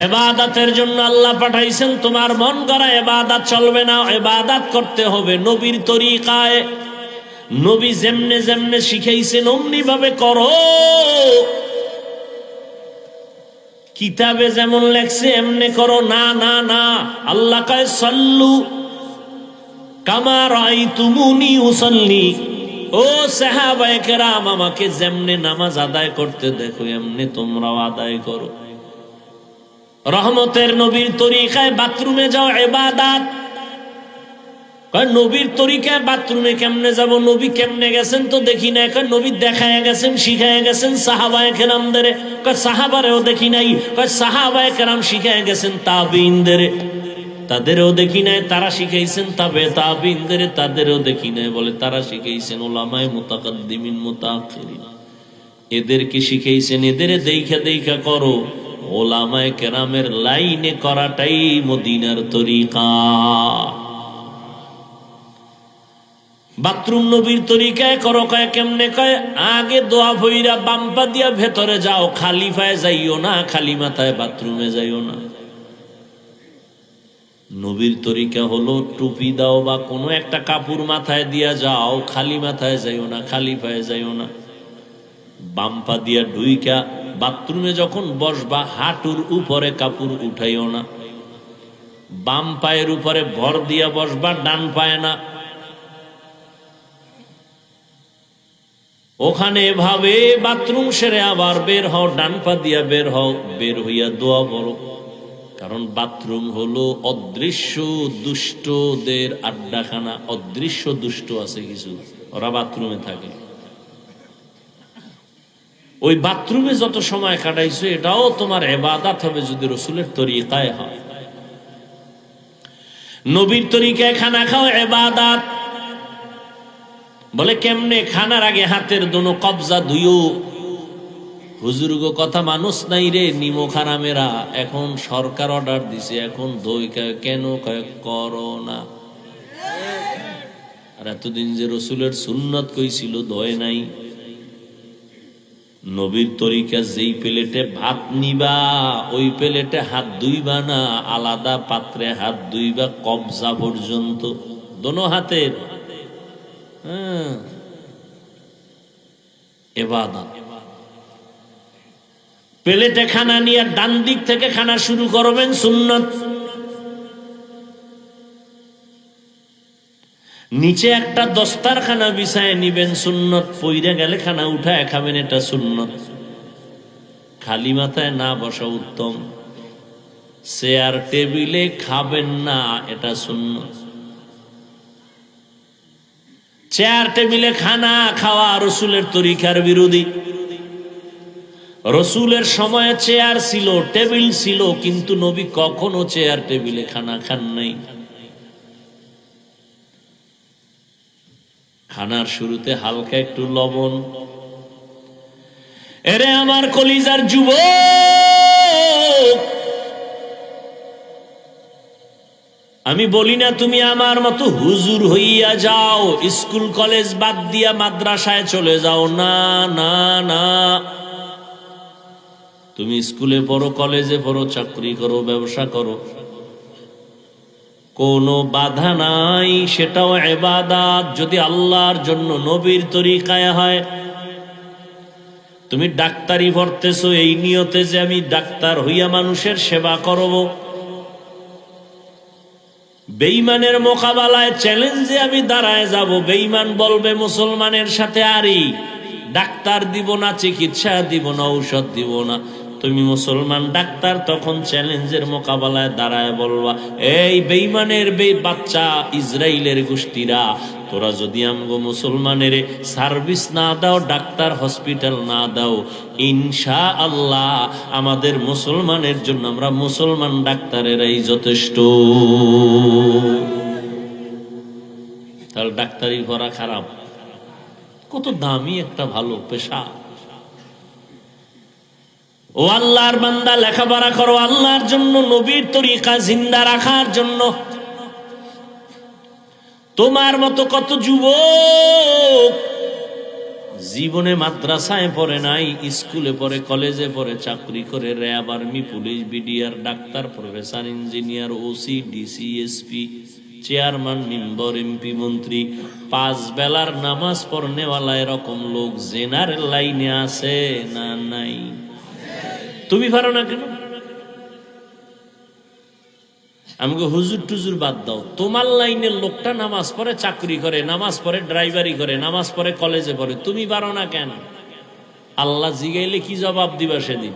এবাদাতের জন্য আল্লাহ পাঠাইছেন, তোমার মন করা এবাদাত চলবে না, এবাদাত করতে হবে নবীর তরিকায়। নবী যেমনে যেমনে শিখাইছেন অমনি ভাবে করো। কিতাবে যেমন লেখছে, এমনি করো, না না না। আল্লাহ কয়, সল্লু কামার আই তুমুনি উসল্লি। ও সাহাবায়ে কেরাম, আমাকে যেমনে নামাজ আদায় করতে দেখো, এমনি তোমরাও আদায় করো। রহমতের নবীর তরিকায় বাথরুমে যাও এবাদাত নবীর তরিকায় বাথরুমে কেমনে যাব? নবী কেমনে গেছেন তো দেখি না কয়, নবী দেখায় গেছেন, শিখায় গেছেন সাহাবায় কেরামদের। কয়, সাহাবারেও দেখি নাই। সাহাবায় কেরাম শিখায় গেছেন তাবিনদের। তাদেরও দেখি নাই, তারা শিখাইছেন তবে তাবিনদের। তাদেরও দেখি নাই বলে তারা শিখাইছেন ওলামায় মুতাকাদ্দিমিন মুতাখিরিন। এদেরকে শিখাইছেন, এদের দেখা দেখা করো। ওলামায় কেরামের লাইনে করাটাই মদিনার তরিকা। বাথরুম নবীর তরিকায় করো কয় কেমনে কয়, আগে দোয়া ভইরা বাম্পা দিয়া ভেতরে যাও খালি পায়ে যাইও না, খালি মাথায় বাথরুমে যাইও না। নবীর তরিকা হলো টুপি দাও বা কোনো একটা কাপড় মাথায় দিয়া যাও, খালি মাথায় যাইও না খালি পায়ে যাইও না। বাম্পা দিয়া ডুইকা বাথরুমে যখন বসবা, হাঁটুর উপরে কাপড় উঠাইও না। বাম পায়ের উপরে ভর দিয়া বসবা, ডান পায় না। ওখানে এভাবে বাথরুম সেরে আবার বের হও, ডান পা দিয়া বের হও, বের হইয়া দোয়া করো কারণ বাথরুম হলো অদৃশ্য দুষ্টদের আড্ডাখানা, অদৃশ্য দুষ্ট আছে কিছু, ওরা বাথরুমে থাকে। ওই বাথরুমে যত সময় কাটাইছো, এটাও তোমার এবাদাত হবে যদি রসুলের তরিকায় হয়। নবীর তরিকায় খানা খাও, এবাদাত। বলে, কেমনে খানার আগে হাতের দোনো কবজা ধুইও? হুজুর্গ কথা মানুষ নাই রে, নিমো খারামেরা এখন সরকার অর্ডার দিছে, এখন দই কেন খায় করো না। আর এতদিন যে রসুলের সুন্নত কইছিল, দয় নাই। নবীর তরিকা যেই প্লেটে ভাত নিবা, ওই প্লেটে হাত দুইবা না, আলাদা পাত্রে হাত দুইবা কবজা পর্যন্ত। দোনো হাতের। হ্যাঁ। প্লেটে খানা নিয়ে ডান দিক থেকে খানা শুরু করবেন সুন্নত। নিচে একটা দস্তার খানা বিছায় নিবেন সুন্নত, পইরা গেলে খানা উঠায় খাবেন এটা সুন্নত। খালি মাথায় না বসা উত্তম। চেয়ার টেবিলে খাবেন না, এটা সুন্নত। চেয়ার টেবিলে খানা খাওয়া রসুলের তরিকার বিরোধী। রসুলের সময়ে চেয়ার ছিল, টেবিল ছিল, কিন্তু নবী কখনো চেয়ার টেবিলে খানা খান নাই। খানার শুরুতে হালকা একটু লবণ। এরে আমার কলিজার যুব আমি বলি না তুমি আমার মতো হুজুর হইয়া যাও, স্কুল কলেজ বাদ দিয়া মাদ্রাসায় চলে যাও। না না না। তুমি স্কুলে পড়ো, কলেজে পড়ো, চাকরি করো, ব্যবসা করো। কোনো বাধা নাই, সেটাও এবাদাত যদি আল্লাহর জন্য নবীর তরিকায় হয়। তুমি ডাক্তারি ভরতেছো এই নিয়তে যে আমি ডাক্তার হইয়া মানুষের সেবা করব। বেইমানের মোকাবেলায় চ্যালেঞ্জে আমি দাঁড়ায় যাব। বেইমান বলবে, মুসলমানের সাথে আরই। ডাক্তার দিব না, চিকিৎসা দিব না, ঔষধ দিব না। তুমি মুসলমান, ডাক্তার তখন চ্যালেঞ্জের মোকাবেলায় দাঁড়ায় বলবা, এই বেইমানের বে বাচ্চা ইসরায়েলের গোষ্ঠীরা, তোরা যদি আমগো মুসলমানের সার্ভিস না দাও, ডাক্তার হসপিটাল না দাও ইনশা আল্লাহ আমাদের মুসলমানের জন্য আমরা মুসলমান ডাক্তারেরাই যথেষ্ট। তাহলে ডাক্তারি করা খারাপ। কত দামি একটা ভালো পেশা। ও আল্লাহর বান্দা, লেখাপড়া করো আল্লাহর জন্য, নবীর তরিকা জিন্দা রাখার জন্য। তোমার মতো কত যুবক জীবনে মাদ্রাসায় পড়ে নাই, স্কুলে পড়ে, কলেজে পড়ে, চাকরি করে RAB army, police, BDR, doctor, professor, engineer, OC, DC, SP, chairman, member, MP, মন্ত্রী, পাঁচ বেলার নামাজ পড়নেওয়ালা এরকম লোক জেনারেল লাইনে আছে না নাই? তুমি পারো না কেন? আমাকে হুজুর টুজুর বাদ দাও। তোমার লাইনের লোকটা নামাজ পড়ে চাকরি করে, নামাজ পড়ে ড্রাইভারি করে, নামাজ পড়ে কলেজে পড়ে। তুমি পারো না কেন? আল্লাহ জিগাইলে কি জবাব দিবা সেদিন?